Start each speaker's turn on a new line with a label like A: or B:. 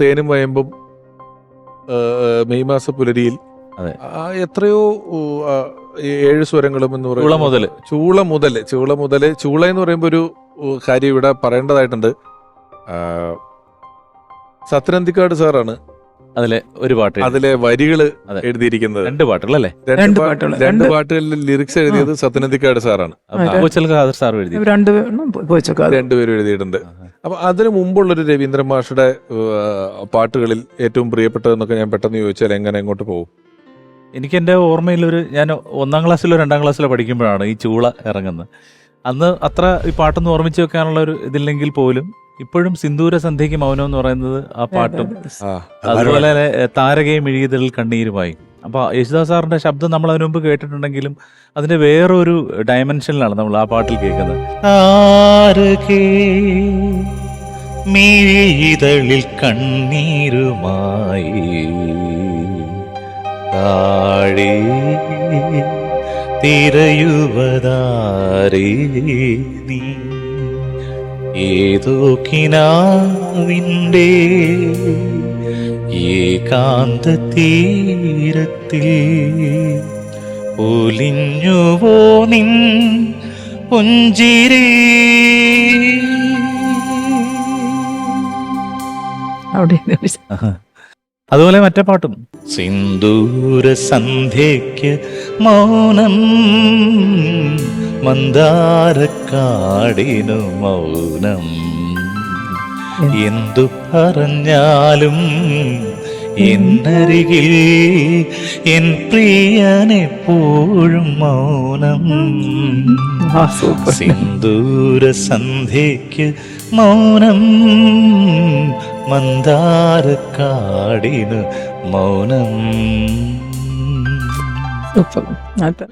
A: തേനും വയമ്പും മെയ് മാസ പുലരിയിൽ
B: അതെ.
A: ആ, എത്രയോ ഏഴ് സ്വരങ്ങളും എന്ന് പറയുന്നത്
B: ചൂള മുതൽ
A: ചൂള മുതൽ ചൂള മുതൽ ചൂള എന്ന് പറയുമ്പോൾ ഒരു കാര്യം ഇവിടെ പറയേണ്ടതായിട്ടുണ്ട്. ആ, സത്യനന്ദിക്കാട് സാറാണ്
B: അതിലെ ഒരു പാട്ട്
A: അതിലെ
B: വരികൾ
A: എഴുതിയിരിക്കുന്നത്.
B: രണ്ട് പാട്ടുകളല്ലേ
C: രണ്ട് പാട്ടുകൾ.
A: രണ്ട്
C: രണ്ട്
A: പാട്ടുകളിൽ ലിറിക്സ് എഴുതിയത് സത്യനന്ദിക്കാട് സാറാണ്.
C: അതെ.
B: ഖാദർ സാർ എഴുതി.
C: രണ്ട് പോയിച്ചൊക്കെ
A: രണ്ടുപേരും എഴുതിയിട്ടുണ്ട്. അപ്പൊ അതിനു മുമ്പുള്ളൊരു രവീന്ദ്രൻ മാഷുടെ പാട്ടുകളിൽ ഏറ്റവും പ്രിയപ്പെട്ടതെന്നൊക്കെ ഞാൻ പെട്ടെന്ന് ചോദിച്ചാൽ എങ്ങനെ എങ്ങോട്ട് പോകും?
B: എനിക്ക് എന്റെ ഓർമ്മയിലൊരു ഞാൻ ഒന്നാം ക്ലാസ്സിലോ രണ്ടാം ക്ലാസ്സിലോ പഠിക്കുമ്പോഴാണ് ഈ ചൂള ഇറങ്ങുന്നത്. അന്ന് അത്ര ഈ പാട്ടൊന്നും ഓർമ്മിച്ച് വെക്കാനുള്ള ഒരു ഇതില്ലെങ്കിൽ പോലും ഇപ്പോഴും സിന്ദൂര സന്ധ്യയ്ക്ക് മൗനം എന്ന് പറയുന്നത് ആ പാട്ടും അതുപോലെ തന്നെ, താരകയും മിഴിയതിൽ കണ്ണീരുമായി. അപ്പോൾ യേശുദാസ് സാറിന്റെ ശബ്ദം നമ്മൾ അതിനു മുമ്പ് കേട്ടിട്ടുണ്ടെങ്കിലും അതിന്റെ വേറൊരു ഡയമെൻഷനിലാണ് നമ്മൾ ആ പാട്ടിൽ കേൾക്കുന്നത്. കണ്ണീരുമായി തിരയുവതാരേ നീ. ഏതോ കിനാവിന്റെ ഏകാന്ത തീരത്തിൽ ഒലിഞ്ഞുവോ നിൻ പുഞ്ചിരി? അതുപോലെ മറ്റേ പാട്ടും. സിന്ദൂര സന്ധ്യയ്ക്ക് മൗനം മന്ദാരക്കാടിനു മൗനം. എന്തു പറഞ്ഞാലും എന്നരികിൽ എൻ പ്രിയനെപ്പോഴും മൗനം സിന്ദൂര സന്ധ്യയ്ക്ക് മൗനം മന്ദാര കാടിന് മൗനം.
C: സൂപ്പർ.